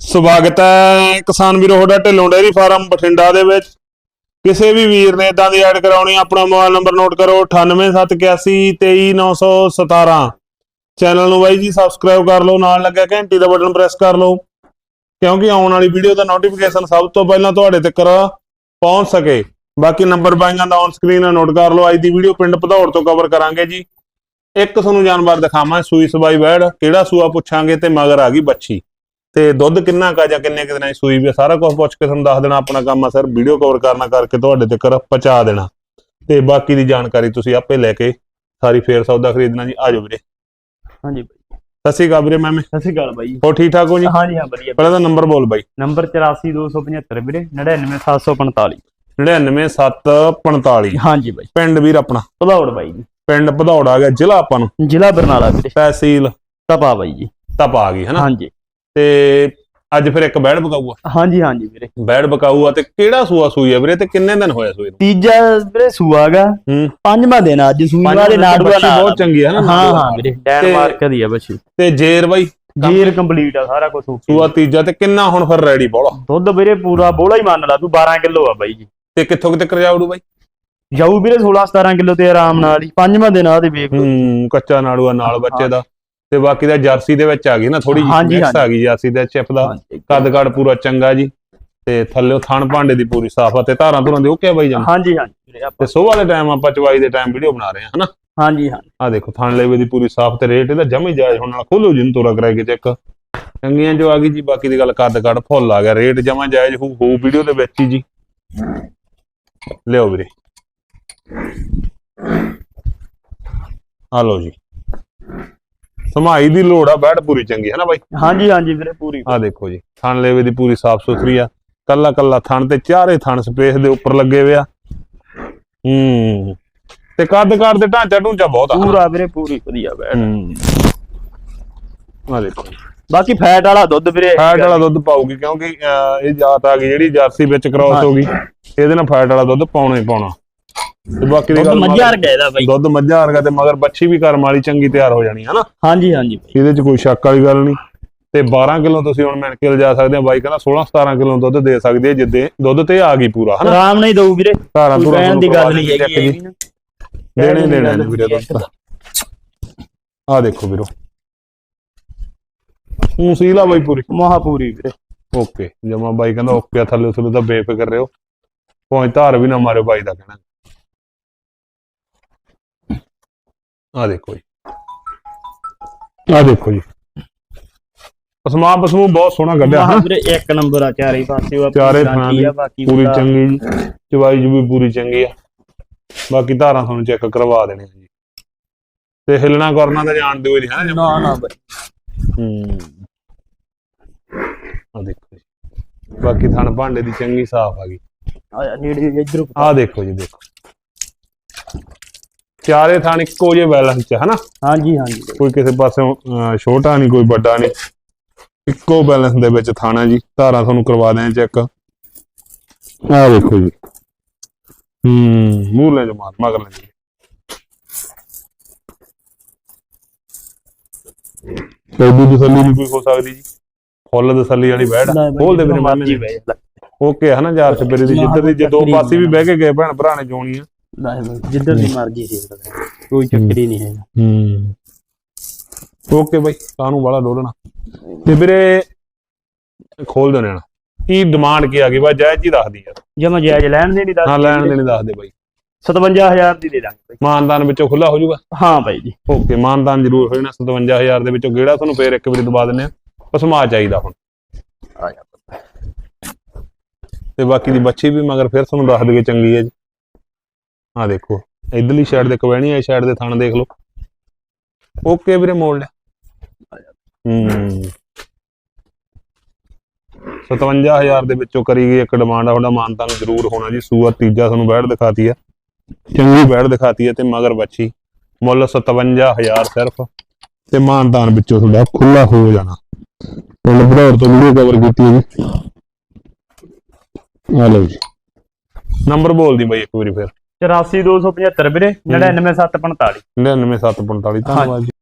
ਸਵਾਗਤ ਹੈ ਕਿਸਾਨ ਵੀਰੋ, ਤੁਹਾਡਾ ਢਿੱਲੋਂ ਡੇਅਰੀ ਫਾਰਮ ਬਠਿੰਡਾ ਦੇ ਵਿੱਚ। ਕਿਸੇ ਵੀ ਵੀਰ ਨੇ ਇਦਾਂ ਦੀ ਐਡ ਕਰਾਉਣੀ, ਆਪਣਾ ਮੋਬਾਈਲ ਨੰਬਰ ਨੋਟ ਕਰੋ 9871823917 ਚੈਨਲ ਨੂੰ ਬਾਈ ਜੀ ਸਬਸਕ੍ਰਾਈਬ ਕਰ ਲਓ, ਨਾਲ ਲੱਗਿਆ ਘੰਟੀ ਦਾ ਬਟਨ ਪ੍ਰੈਸ ਕਰ ਲਓ, ਕਿਉਂਕਿ ਆਉਣ ਵਾਲੀ ਵੀਡੀਓ ਦਾ ਨੋਟੀਫਿਕੇਸ਼ਨ ਸਭ ਤੋਂ ਪਹਿਲਾਂ ਤੁਹਾਡੇ ਤੱਕ ਪਹੁੰਚ ਸਕੇ। ਬਾਕੀ ਨੰਬਰ ਬਾਈਆਂ ਦਾ ਔਨ ਸਕਰੀਨ ਨੋਟ ਕਰ ਲਓ, ਅੱਜ ਦੀ ਵੀਡੀਓ ਪਿੰਡ ਭਦੌੜ ਤੋਂ ਕਵਰ ਕਰਾਂਗੇ ਜੀ। ਇੱਕ ਤੁਹਾਨੂੰ ਜਾਨਵਰ ਦਿਖਾਵਾਂ ਸੂਈ ਸਬਾਈ ਵੈੜ, ਕਿਹੜਾ ਸੂਆ ਪੁੱਛਾਂਗੇ ਤੇ ਮਗਰ ਆ ਗਈ ਬੱਚੀ। ਤੇ ਦੁੱਧ ਕਿੰਨਾ ਕਾ ਜਾਂ ਕਿੰਨੇ ਕੁ ਦਿਨਾਂ ਸੂਈ ਵੀ ਸਾਰਾ ਕੁਝ ਪੁੱਛ ਕੇ ਤੁਹਾਨੂੰ ਦੱਸ ਦੇਣਾ ਆਪਣਾ ਕੰਮ ਆ ਸਰ ਵੀਡੀਓ ਕਵਰ ਕਰਨਾ ਕਰਕੇ ਤੁਹਾਡੇ ਤੱਕ ਪਹੁੰਚਾ ਦੇਣਾ। ਤੇ ਬਾਕੀ ਦੀ ਜਾਣਕਾਰੀ ਤੁਸੀਂ ਆਪੇ ਲੈ ਕੇ ਸਾਰੀ ਫੇਰ ਸੌਦਾ ਖਰੀਦਣਾ ਜੀ ਆਜੋ ਵੀਰੇ। ਹਾਂਜੀ ਬਾਈ। ਸਤਿ ਸ਼੍ਰੀ ਅਕਾਲ ਵੀਰੇ ਮੈਂ ਸਤਿ ਸ਼੍ਰੀ ਅਕਾਲ ਬਾਈ। ਹੋ ਠੀਕ ਠਾਕ ਹੋ ਜੀ? ਹਾਂਜੀ ਹਾਂ ਵਧੀਆ। ਪਹਿਲਾਂ ਤਾਂ ਨੰਬਰ ਬੋਲ ਬਾਈ। ਨੰਬਰ 84275 ਵੀਰੇ 99745 99745 ਹਾਂਜੀ ਬਾਈ। ਪਿੰਡ ਵੀਰ ਆਪਣਾ। ਭਦੌੜ ਬਾਈ ਜੀ। ਪਿੰਡ ਭਦੌੜ ਆ ਗਿਆ ਜ਼ਿਲ੍ਹਾ ਆਪਾਂ ਨੂੰ। ਜ਼ਿਲ੍ਹਾ ਬਰਨਾਲਾ ਵੀਰੇ। ਤਹਿਸੀਲ ਤਪਾ ਬਾਈ ਜੀ। ਤਪ ਆ ਗਈ ਹਨਾ? ਹਾਂਜੀ। ਤੇ ਅੱਜ ਫਿਰ ਇੱਕ ਬੈੜ ਬਕਾਊ ਆ ਹਾਂਜੀ ਹਾਂਜੀ ਵੀਰੇ। ਬੈੜ ਬਕਾਊ ਆ ਤੇ ਕਿਹੜਾ ਸੂਆ ਸੂਈ ਆ ਵੀਰੇ ਤੇ ਕਿੰਨੇ ਦਿਨ ਹੋਇਆ ਸੂਈ ਨੂੰ? ਤੀਜਾ ਵੀਰੇ ਸੂਆਗਾ ਹੂੰ। ਪੰਜਵਾਂ ਦਿਨ ਅੱਜ ਬੱਚੀ ਨਾੜੂਆ ਨਾਲ ਬਹੁਤ ਚੰਗੀ ਹੈ ਨਾ ਹਾਂ ਹਾਂ ਵੀਰੇ ਡੈਨਮਾਰਕ ਦੀ ਆ ਬੱਚੀ। ਤੇ ਜੇਰ ਬਾਈ? ਜੀਰ ਕੰਪਲੀਟ ਆ ਸਾਰਾ ਕੁਝ ਸੂਆ ਤੀਜਾ ਤੇ ਕਿੰਨਾ ਹੁਣ ਫਿਰ ਰੈਡੀ ਬੋਲਾ? ਦੁੱਧ ਵੀਰੇ ਪੂਰਾ ਬੋਲਾ ਹੀ ਮੰਨ ਲਾ ਤੂੰ 12 ਕਿਲੋ ਆ ਬਾਈ ਜੀ। ਤੇ ਕਿੱਥੋਂ ਕਿਤੇ ਕਰਜਾਉੜੂ ਬਾਈ? ਜਾਊ ਵੀਰੇ 16 17 ਕਿਲੋ ਤੇ ਆਰਾਮ ਨਾਲ ਹੀ ਪੰਜਵਾਂ ਦਿਨ ਆ ਤੇ ਵੇਖ ਹੂੰ ਕੱਚਾ ਨਾੜੂਆ ਨਾਲ ਬੱਚੇ ਦਾ। ਤੇ ਬਾਕੀ ਦਾ ਜਰਸੀ ਦੇ ਵਿੱਚ ਆ ਗਈ ਨਾ ਥੋੜੀ ਜਿਹੀ ਹਾਂਜੀ, ਮਿਕਸ ਆ ਗਈ ਜਰਸੀ ਦੇ ਚਿਪ ਦਾ। ਕੱਦ ਕਾੜ ਪੂਰਾ ਚੰਗਾ ਜੀ। ਤੇ ਥੱਲੇ ਥਣ ਭਾਂਡੇ ਦੀ ਪੂਰੀ ਸਾਫ਼ ਆ ਤੇ ਧਾਰਾਂ ਧੁਰਾਂ ਦੇ ਓਕੇ ਬਾਈ ਜਾਨ? ਹਾਂਜੀ ਹਾਂਜੀ। ਵੀਰੇ ਆਪਾਂ ਤੇ ਸੋਹ ਵਾਲੇ ਟਾਈਮ ਆਪਾਂ ਚਵਾਈ ਦੇ ਟਾਈਮ ਵੀਡੀਓ ਬਣਾ ਰਹੇ ਹਾਂ ਹਨਾ? ਹਾਂਜੀ ਹਾਂ ਆ ਦੇਖੋ ਥਣ ਲੈਵੇ ਦੀ ਪੂਰੀ ਸਾਫ਼ ਤੇ ਰੇਟ ਇਹਦਾ ਜਮੀ ਜਾਇਜ਼ ਹੁਣ ਨਾਲ ਖੋਲੋ ਜਿੰਨ ਤੋਰਾ ਕਰਾਏ ਕੇ ਚੈੱਕ ਚੰਗੀਆਂ ਜੋ ਆ ਗਈ ਜੀ ਬਾਕੀ ਦੀ ਗੱਲ ਕੱਦ ਕੱਦ ਫੁੱਲ ਆ ਗਿਆ। ਰੇਟ ਜਮਾ ਜਾਇਜ਼ ਹੋਊ ਹੋਊ ਵੀਡੀਓ ਦੇ ਵਿੱਚ ਹੀ ਜੀ। ਲਿਓ ਵੀਰੇ। ਆ ਲਓ ਜੀ। ਸਮਾਈ ਦੀ ਲੋੜ ਆ ਬੈਠ ਪੂਰੀ ਚੰਗੀ ਹੈ ਨਾ ਬਾਈ? ਹਾਂਜੀ ਹਾਂਜੀ ਵੀਰੇ ਪੂਰੀ ਆ ਦੇਖੋ ਜੀ ਥਣ ਲੈਵੇ ਦੀ ਪੂਰੀ ਸਾਫ਼ ਸੁਥਰੀ ਆ। ਕੱਲਾ ਕੱਲਾ ਥਣ ਤੇ ਚਾਰੇ ਥਣ ਸਪੇਸ ਦੇ ਉੱਪਰ ਲੱਗੇ ਹੋਏ ਆ। ਹੂੰ ਤੇ ਕੱਦ ਕਾਰ ਦੇ ਢਾਂਚਾ ਢੂੰਚਾ ਬਹੁਤ ਆ। ਪੂਰਾ ਵੀਰੇ ਪੂਰੀ ਵਧੀਆ ਬੈਠ। ਆ ਦੇਖੋ ਬਾਕੀ ਫੈਟ ਵਾਲਾ ਦੁੱਧ ਵੀਰੇ ਫੈਟ ਵਾਲਾ ਦੁੱਧ ਪਾਉਗੀ ਕਿਉਂਕਿ ਇਹ ਜਾਤ ਆ ਗਈ ਜਿਹੜੀ ਜਰਸੀ ਵਿੱਚ ਕ੍ਰਾਸ ਹੋ ਗਈ। ਇਹਦੇ ਨਾਲ ਫੈਟ ਵਾਲਾ ਦੁੱਧ ਪਾਉਣਾ ਹੀ ਪਾਉਣਾ। ਤੇ ਬਾਕੀ ਦੀ ਦੁੱਧ ਗੱਲ ਮੱਝਾਂ ਵਰਗਾ ਇਹਦਾ ਬਾਈ। ਦੁੱਧ ਮੱਝਾਂ ਵਰਗਾ ਤੇ ਮਗਰ ਬੱਚੀ ਵੀ ਕਰਮ ਵਾਲੀ ਚੰਗੀ ਤਿਆਰ ਹੋ ਜਾਣੀ ਹੈ ਨਾ ਹਾਂਜੀ ਹਾਂਜੀ ਬਾਈ। ਇਹਦੇ 'ਚ ਕੋਈ ਸ਼ੱਕ ਵਾਲੀ ਗੱਲ ਨਹੀਂ। ਤੇ 12 ਕਿਲੋ ਤੁਸੀਂ ਹੁਣ ਮਿਣ ਕੇ ਲਿਜਾ ਸਕਦੇ ਆ ਬਾਈ ਕਹਿੰਦਾ 16 17 ਕਿਲੋ ਦੁੱਧ ਦੇ ਸਕਦੀ ਜਿੱਦੇ ਦੁੱਧ ਤੇ ਆ ਗਈ ਪੂਰਾ ਹਨਾ? ਆਰਾਮ ਨਾਲ ਹੀ ਦਊ ਵੀਰੇ। ਧਾਰਾਂ ਕੋਈ ਧੁਰਾਂ ਕਹਿਣ ਦੀ ਗੱਲ ਨਹੀਂ ਹੈਗੀ ਜੀ। ਇਹ ਨਾ। ਦੇਣੇ ਦੇਣੇ ਨੇ ਵੀਰੇ ਨਹੀਂ ਦੁੱਧ ਆ ਦੇਖੋ ਵੀਰੋ। ਹੂੰ ਸੀਲਾ ਬਾਈ ਪੂਰੀ? ਮਹਾ ਪੂਰੀ ਵੀਰੇ। ਓਕੇ ਜਮਾ ਬਾਈ ਕਹਿੰਦਾ ਓਕੇ ਆ ਥੱਲੇ ਉਸਲੇ ਤਾਂ ਬੇਫਿਕਰ ਰਹੋ। ਪਹੁੰਚ ਧਾਰ ਵੀ ਨਾ ਮਾਰਿਓ ਬਾਈ ਦਾ ਕਹਿਣਾ। ਆ ਦੇਖੋ ਜੀ। ਆ ਦੇਖੋ ਜੀ। ਪਸਮਾ ਪਸਮੂ ਬਹੁਤ ਸੋਹਣਾ ਗੱਡਿਆ ਹਾਂ ਵੀਰੇ ਇੱਕ ਨੰਬਰ ਆ ਚਾਰੇ ਪਾਸੇ ਉਹ ਚਾਰੇ ਥਾਂ ਦੀ ਪੂਰੀ ਚੰਗੀ ਜੀ। ਚਵਾਈ ਜੂ ਵੀ ਪੂਰੀ ਚੰਗੀ ਆ। ਬਾਕੀ ਧਾਰਾਂ ਤੁਹਾਨੂੰ ਚੈੱਕ ਕਰਵਾ ਦੇਣੇ ਜੀ। ਤੇ ਹਿਲਣਾ ਕਰਨਾ ਤਾਂ ਜਾਣਦੇ ਹੋਏ ਨਹੀਂ ਹੈ ਨਾ ਨਾ ਬਾਈ। ਹੂੰ। ਆ ਦੇਖੋ ਜੀ। ਬਾਕੀ ਥਣ ਭਾਂਡੇ ਦੀ ਚੰਗੀ ਸਾਫ਼ ਆ ਗਈ। ਆ ਜਾ ਨੇੜੇ ਇਧਰ ਆ ਦੇਖੋ ਜੀ ਦੇਖੋ। ਚਾਰੇ ਥਣ ਇੱਕੋ ਜਿਹੇ ਬੈਲੈਂਸ ਚ ਹਨਾ? ਹਾਂਜੀ ਹਾਂਜੀ। ਕੋਈ ਕਿਸੇ ਅਹ, ਛੋਟਾ ਨਹੀਂ ਕੋਈ ਵੱਡਾ ਨਹੀਂ। ਇੱਕੋ ਬੈਲੈਂਸ ਦੇ ਵਿੱਚ ਥਾਣਾ ਜੀ। ਧਾਰਾਂ ਤੁਹਾਨੂੰ ਕਰਵਾ ਦਿਆਂ ਚੈੱਕ। ਆ ਦੇਖੋ ਜੀ। ਹੂੰ ਮੂਹਰੇ ਚ ਮਾਰ ਮਗਰ ਲੈ ਜੀ ਕੋਈ ਤਸੱਲੀ ਨਹੀਂ ਕੋਈ ਹੋ ਸਕਦੀ ਜੀ। ਫੁੱਲ ਤਸੱਲੀ ਵਾਲੀ ਲੈ ਬਾਈ, ਖੋਲ ਦੇ ਵੀਰੇ ਜਿੱਧਰੋਂ ਮਾਮੇ ਮਰਜ਼ੀ ਨੇ ਬਹਿ ਜਾ। ਓਕੇ ਹਨਾ ਯਾਰ ਸਪੇਰੇ ਦੀ ਜਿੱਧਰ ਦੀ ਜੇ ਦੋ ਪਾਸੇ ਵੀ ਬਹਿ ਕੇ ਗਏ ਭੈਣ ਭਰਾ ਨੇ ਜੋਣੀ ਆ। ਜਿੱਧਰ ਦੀ ਮਰਜ਼ੀ ਸੀ ਕੋਈ ਚੱਕਰੀ ਨਹੀਂ ਹੈ ਹੂੰ। ਓਕੇ ਬਾਈ ਕਾਹਨੂੰ ਵਾਲਾ ਡੋਲਣਾ? ਤੇ ਵੀਰੇ ਖੋਲ ਦੇਣੇ ਨਾ। ਕੀ ਡਿਮਾਂਡ ਕੀ ਆ ਗਈ? ਬਾ ਜਾਇਜ਼ ਜੀ ਦੱਸਦੀ ਯਾਰ ਜਮਾ ਜਾਇਜ਼ ਲੈਣ ਦੇ ਨਹੀਂ ਦੱਸ ਹਾਂ ਲੈਣ ਦੇਣੀ ਦੱਸ ਦੇ ਬਾਈ। 57000 ਦੀ ਦੇ ਦਾਂਗੇ ਬਾਈ। ਮਾਨਦਾਨ ਵਿੱਚੋਂ ਖੁੱਲਾ ਹੋ ਜਾਊਗਾ? ਹਾਂ ਬਾਈ ਜੀ। ਓਕੇ ਮਾਨਦਾਨ ਜ਼ਰੂਰ ਹੋ ਜਾਣਾ। 57000 ਦੇ ਵਿੱਚੋਂ ਕਿਹੜਾ ਤੁਹਾਨੂੰ ਫੇਰ ਇੱਕ ਵਾਰੀ ਦਬਾ ਦਿੰਨੇ ਆ। ਪਸਮਾ ਚਾਹੀਦਾ ਹੁਣ। ਆ ਜਾ। ਤੇ ਬਾਕੀ ਦੀ ਬੱਚੀ ਵੀ ਮਗਰ ਫਿਰ ਤੁਹਾਨੂੰ ਦੱਸ ਦਈਏ ਚੰਗੀ ਹੈ ਜੀ। ਆ ਦੇਖੋ, ਇਧਰਲੀ ਸਾਈਡ ਦੇ ਕਵੈਣੀ ਵਾਲੀ ਸਾਈਡ ਦੇ ਥਣ ਦੇਖ ਲਓ। ਓਕੇ ਵੀਰੇ ਮੋੜ ਲਿਆ ਹੂੰ 57000 ਦੇ ਵਿੱਚੋਂ ਕਰੀ ਗਈ ਇੱਕ ਡਿਮਾਂਡ ਆ ਤੁਹਾਡਾ ਮਾਨਤਾ ਨੂੰ ਜ਼ਰੂਰ ਹੋਣਾ ਜੀ। ਸੂਆ ਤੀਜਾ ਤੁਹਾਨੂੰ ਬੈਠ ਦਿਖਾਤੀ ਆ। ਚੰਗੀ ਬੈਠ ਦਿਖਾਤੀ ਹੈ ਤੇ ਮਗਰ ਬੱਚੀ ਮੁੱਲ 57000 ਸਿਰਫ। ਤੇ ਮਾਨਤਾਨ ਵਿੱਚੋਂ ਤੁਹਾਡਾ ਖੁੱਲਾ ਹੋ ਜਾਣਾ। ਪਿੰਡ ਭਰੌਰ ਤੋਂ ਵੀਡੀਓ ਕਵਰ ਕੀਤੀ ਹੈ ਜੀ। ਆ ਲਓ ਜੀ। ਨੰਬਰ ਬੋਲ ਦੀ ਬਾਈ ਇੱਕ ਵਾਰੀ ਫਿਰ। 84275 ਵੀਰੇ 99745 99745 ਧੰਨਵਾਦ ਜੀ।